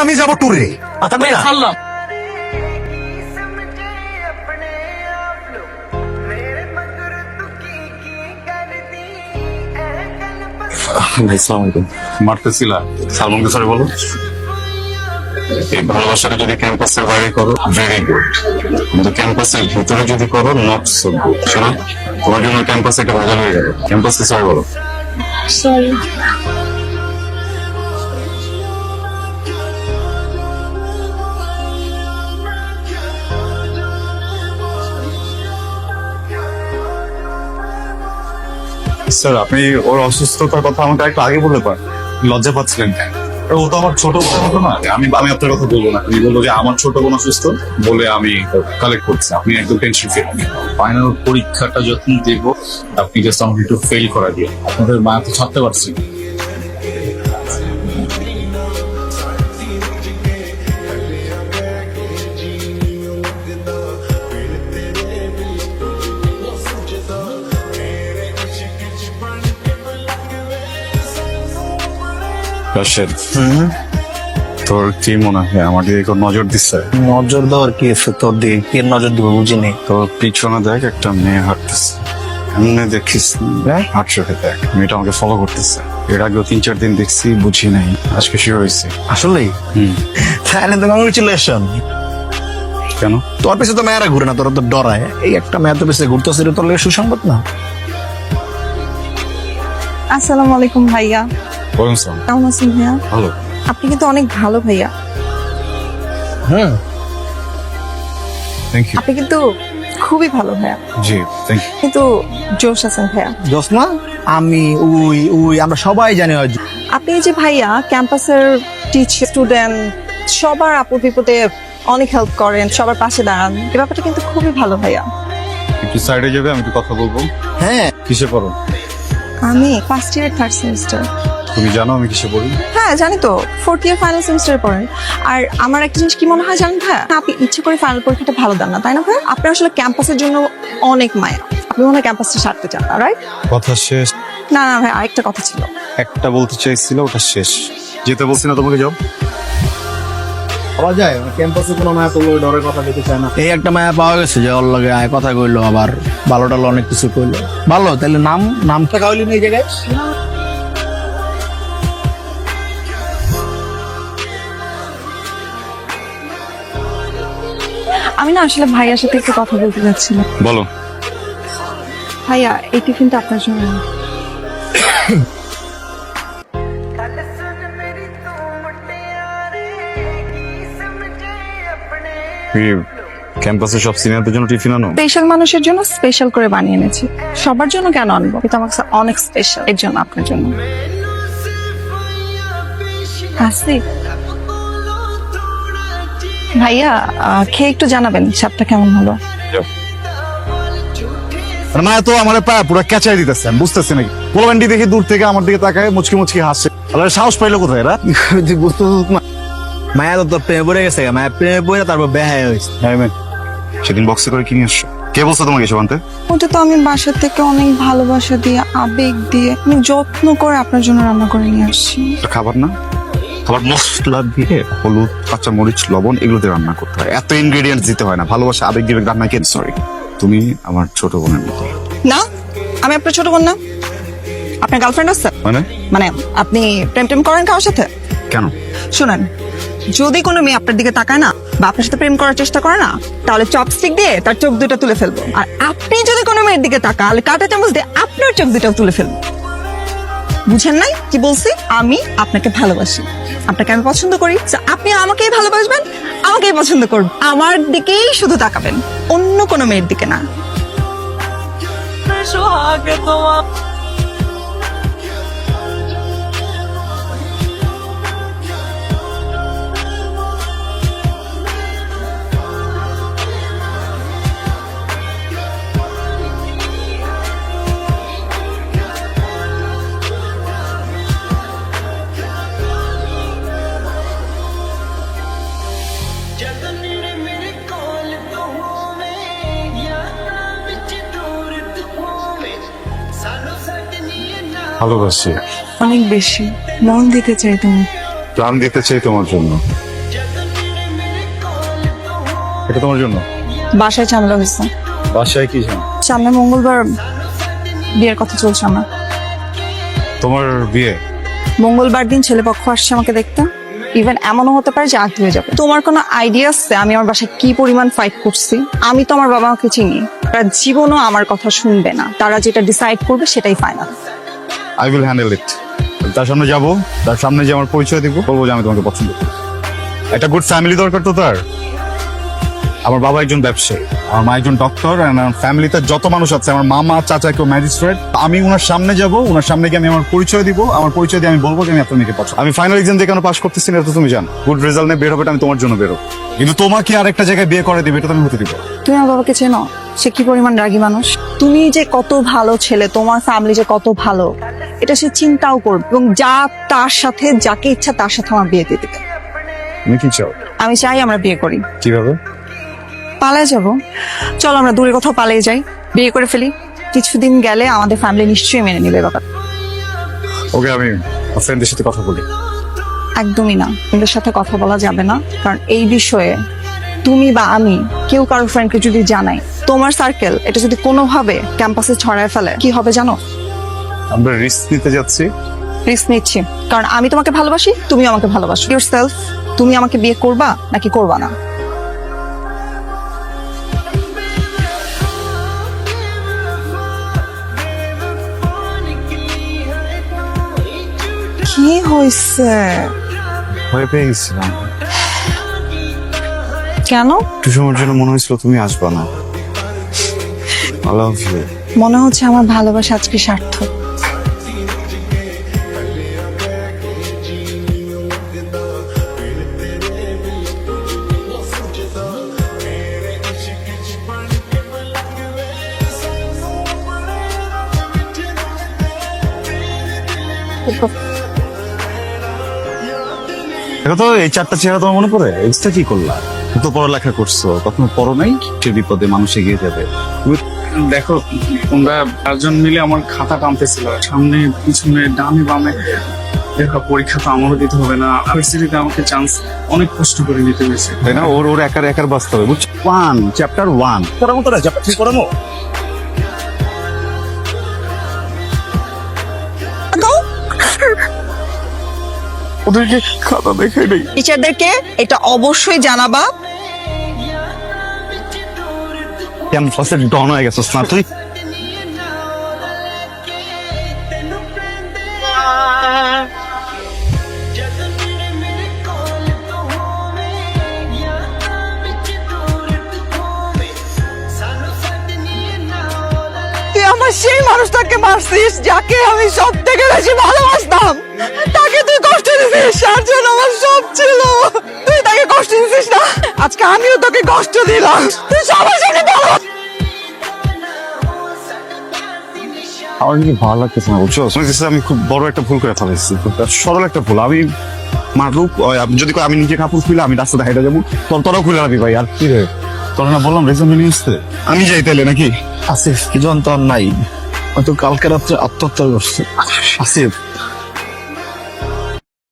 আমি যাব ট্যুরে। আচ্ছা, ভাই বলো। এই যদি ক্যাম্পাসের বাইরে করো ক্যাম্পাসের যদি করো জন্য ক্যাম্পাসে একটা ভাজা হয়ে যাবে। ক্যাম্পাসে সবাই বলো। স্যার আপনি ওর অসুস্থতার কথা আমাকে একটু আগে বলে পারেন লজ্জা পাচ্ছিলেন কেন? ও তো আমার ছোট বোন না। আমি আমি আপনার কথা বলব না। আমি বলব যে আমার ছোট বোন অসুস্থ বলে আমি কালেক্ট করছি। আপনি একদম টেনশন ফ্রি ফাইনাল পরীক্ষাটা যখন দেব, আপনি জাস্ট আমাকে একটু ফেল করা দিয়ে আপনাদের মা তো ছাড়তে পারছি রাশেদ তোর কি মনে হয়? আমার দিকে কেউ নজর দিচ্ছে? নজর দেওয়ার কি আছে তোর দিকে? কে নজর দিব বুঝিনি? তোর পিছনে দেখ একটা মেয়ে হাঁটতেছে। এমনি দেখিস হাঁটছে দেখ। মেয়েটা আমাকে ফলো করতেছে। এর আগেও তিন চার দিন দেখছি বুঝি নাই। আজকে শুরু হয়েছে আসলেই? হুম। তাহলে তো কংগ্রেচুলেশন কেন? তোর পিছে তো মেয়েরা ঘুরে না তোরা তো ডরায়। এই একটা মেয়ে তো পিছিয়ে ঘুরতেছে তোর লেগে সুসংবাদ না? আসসালামু আলাইকুম ভাইয়া। বলুন স্যার। কেমন আছেন ভাইয়া? ভালো। আপনি কিন্তু অনেক ভালো ভাইয়া। হ্যাঁ। থ্যাংক ইউ আপনি কিন্তু খুবই ভালো ভাইয়া। জি থ্যাংক ইউ কিন্তু জোশ আছেন ভাইয়া। জোসনা আমি উই উই আমরা সবাই জানি আপনি যে ভাইয়া ক্যাম্পাসের টিচার স্টুডেন্ট সবার আপু বিপদে অনেক হেল্প করেন সবার পাশে দাঁড়ান এই ব্যাপারটা কিন্তু খুবই ভালো ভাইয়া। একটু সাইডে যাবে আমি একটু কথা বলব। হ্যাঁ। কিসে পড়ো? আমি ফার্স্ট ইয়ার থার্ড সেমিস্টার তুমি জানো আমি কিসে পড়ি? হ্যাঁ জানি তো। ফোর্থ ইয়ার ফাইনাল সেমিস্টারে পড়েন আর আমার একটা জিনিস কি মনে হয় জানেন ভাইয়া? আপনি ইচ্ছে করে ফাইনাল পরীক্ষাটা ভালো দেন না তাই না ভাইয়া? আপনার আসলে ক্যাম্পাসের জন্য অনেক মায়া। আপনি মনে হয় ক্যাম্পাসটা ছাড়তে চান রাইট কথা শেষ। না না ভাই আরেকটা কথা ছিল। একটা বলতে চাইছিল ওটা শেষ। যেতে বলছি না তোমাকে যাও। পাওয়া যায় ক্যাম্পাসে কোনো মায়া তো ডরের কথা দিতে চায় না। এই একটা মায়া পাওয়া গেছে যে ওর লগে আয় কথা কইলো আবার ভালো টালো অনেক কিছু কইলো। ভালো তাহলে নাম নামটা খাওয়াইলি না এই জায়গায়? আমি না আসলে ভাইয়ার সাথে একটু কথা বলতে যাচ্ছিলাম। বলো। ভাইয়া এই টিফিনটা আপনার জন্য ক্যাম্পাসে সব সিনিয়রদের জন্য টিফিন আনো? স্পেশাল মানুষের জন্য স্পেশাল করে বানিয়ে এনেছি। সবার জন্য কেন আনব? এটা আমার অনেক স্পেশাল। এর জন্য আপনার জন্য। আসি ভাইয়া খেয়ে একটু জানাবেন সাপটা কেমন হলো? তো আমার পায়ে পুরো ক্যাচাই দিতেছে আমি বুঝতেছি নাকি? পোলাবেন্ডি দেখে দূর থেকে আমার দিকে তাকায় মুচকি মুচকি হাসছে সাহস পাইলো কোথায় এরা বুঝতে মায়া তো তোর প্রেমে পড়ে গেছে মায়া প্রেমে পড়ে তারপর বেহায় হয়েছে। সেদিন বক্সে করে কিনে আসছো? কে বলছো তোমাকে এসব আনতে? ওটা তো আমি বাসা থেকে অনেক ভালোবাসা দিয়ে আবেগ দিয়ে আমি যত্ন করে আপনার জন্য রান্না করে নিয়ে আসছি। খাবার না? খাবার মশলা দিয়ে হলুদ কাঁচা মরিচ লবণ এগুলো দিয়ে রান্না করতে হয়। এত ইনগ্রেডিয়েন্টস দিতে হয় না। ভালোবাসা আবেগ দিবে রান্না কেন? সরি তুমি আমার ছোট বোনের মতো। না আমি আপনার ছোট বোন না। আপনার গার্লফ্রেন্ড আছে? মানে? মানে আপনি প্রেম টেম করেন কারোর সাথে? কেন? শুনেন যদি কোনো মেয়ে আপনার দিকে তাকায় না বা আপনার সাথে প্রেম করার চেষ্টা করে না তাহলে চপস্টিক দিয়ে তার চোখ দুটো তুলে ফেলব। আর আপনি যদি কোনো মেয়ের দিকে তাকান কাঁটা চামচ দিয়ে আপনার চোখ দুটো তুলে ফেলব। বুঝেন নাই কি বলছি? আমি আপনাকে ভালোবাসি। আপনাকে আমি পছন্দ করি। আপনি আমাকেই ভালোবাসবেন, আমাকেই পছন্দ করবেন আমার দিকেই শুধু তাকাবেন। অন্য কোনো মেয়ের দিকে না। সোহাগ তোমার ভালোবাসি। অনেক বেশি। মন দিতে চাই তুমি প্রাণ দিতে চাই তোমার জন্য। এটা তোমার জন্য? বাসায় ঝামেলা হয়েছে। বাসায় কি জানো সামনে মঙ্গলবার বিয়ের কথা চলছে আমার। তোমার বিয়ে? মঙ্গলবার দিন ছেলেপক্ষ আসছে আমাকে দেখতে। ইভেন এমনও হতে পারে যে আগ হয়ে যাবে। তোমার কোনো আইডিয়া আছে আমি আমার বাসায় কি পরিমাণ ফাইট করছি? আমি তো আমার বাবা মাকে চিনি। তারা জীবনও আমার কথা শুনবে না। তারা যেটা ডিসাইড করবে সেটাই final I will handle it তার সামনে যাব, তার সামনে যে আমার পরিচয় দিব, বলব যে আমি তোমাকে পছন্দ একটা গুড ফ্যামিলি দরকার তো তার। আমার বাবা একজন ব্যবসায়ী, আমার মা একজন ডক্টর আমার ফ্যামিলিতে যত মানুষ আছে, আমার মামা, চাচা কেউ ম্যাজিস্ট্রেট আমি ওনার সামনে যাব ওনার সামনে গিয়ে আমি আমার পরিচয় দিব, আমার পরিচয় দিয়ে আমি বলব যে আমি আপনার মেয়েকে পছন্দ আমি ফাইনাল এক্সাম দিয়ে কেন পাস করতেছি না তো তুমি জানো। গুড রেজাল্ট নিয়ে বের হবে আমি তোমার জন্য বেরো কিন্তু তোমাকে আর একটা জায়গায় বিয়ে করে দিবে, এটা আমি হতে দিব। তুমি আমার বাবাকে চেনো? সে কি পরিমাণ রাগী মানুষ? তুমি যে কত ভালো ছেলে, তোমার ফ্যামিলি যে কত ভালো। এটা সে চিন্তাও করবে এবং যা তার সাথে যাকে ইচ্ছা তার সাথে আমার বিয়ে দিয়ে দিতে তুমি কি চাও? আমি চাই আমরা বিয়ে করি। কীভাবে? পালায় যাব। চলো আমরা দূরে কোথাও পালিয়ে যাই। বিয়ে করে ফেলি। কিছুদিন গেলে আমাদের ফ্যামিলি নিশ্চয়ই মেনে নেবে ব্যাপার ওকে আমি ফ্রেন্ডদের সাথে কথা বলি। একদমই না। তোমাদের সাথে কথা বলা যাবে না। কারণ এই বিষয়ে তুমি বা আমি কেউ কারোর ফ্রেন্ডকে যদি জানাই তোমার সার্কেল এটা যদি কোনোভাবে ক্যাম্পাসে ছড়ায় ফেলে কি হবে জানো? আমরা রিস্ক নিতে যাচ্ছি। রিস্ক নিচ্ছি। কারণ আমি তোমাকে ভালোবাসি তুমি আমাকে ভালোবাসো। ইউর সেলফ তুমি আমাকে বিয়ে করবা নাকি করবা না? কি হয়েছে ভয় পেয়ে গেছিলাম। কেন? একটু সময়ের জন্য মনে হয়েছিল তুমি আসবা না। আই লাভ ইউ মনে হচ্ছে আমার ভালোবাসা আজকে সার্থক। দেখো তো এই চারটা চেহারা তোমার মনে পড়ে? এক্সট্রা কি করলা? তো পড়ালেখা করছ কখনো পড়ো নাই? সে বিপদে মানুষ এগিয়ে যাবে। দেখো তোমরা চারজন মিলে আমার খাতা টানতেছিল। সামনে পিছনে ডানে বামে। দেখো পরীক্ষা তো আমারও দিতে হবে না। ভার্সিটিতে আমাকে চান্স অনেক কষ্ট করে নিতে হয়েছে। তাই না? ওর ওর একার একার বাঁচতে হবে বুঝছ? ওয়ান চ্যাপ্টার ওয়ান পড়াবো তোরা চ্যাপ্টার থ্রি ওদেরকে খাতা দেখাই নেই। টিচারদেরকে এটা অবশ্যই জানাবা। ক্যাম্পাসে ডন হয়ে গেছিস না তুই? আমার সেই মানুষটাকে মারছিস যাকে আমি সব থেকে বেশি ভালো আজকে আমিও তোকে কষ্ট দিলাম। তুই সবার সাথে আমার কিন্তু ভালো লাগতেছে না বুঝছ? আমি খুব বড় একটা ভুল করে ফেলেছি। সরল একটা ভুল। আমি মারুক যদি কয় আমি নিজে কাপড় খুলে আমি যাব তোর তোরাও খুলে রাখবি ভাই। আর কি রে? তোর না বললাম রেজাল্ট নিয়ে আসতে? আমি যাই তাইলে নাকি? আসিফ কি যন্ত্রণ নাই। হয়তো কালকে রাত্রে আত্মহত্যা করছে। আসিফ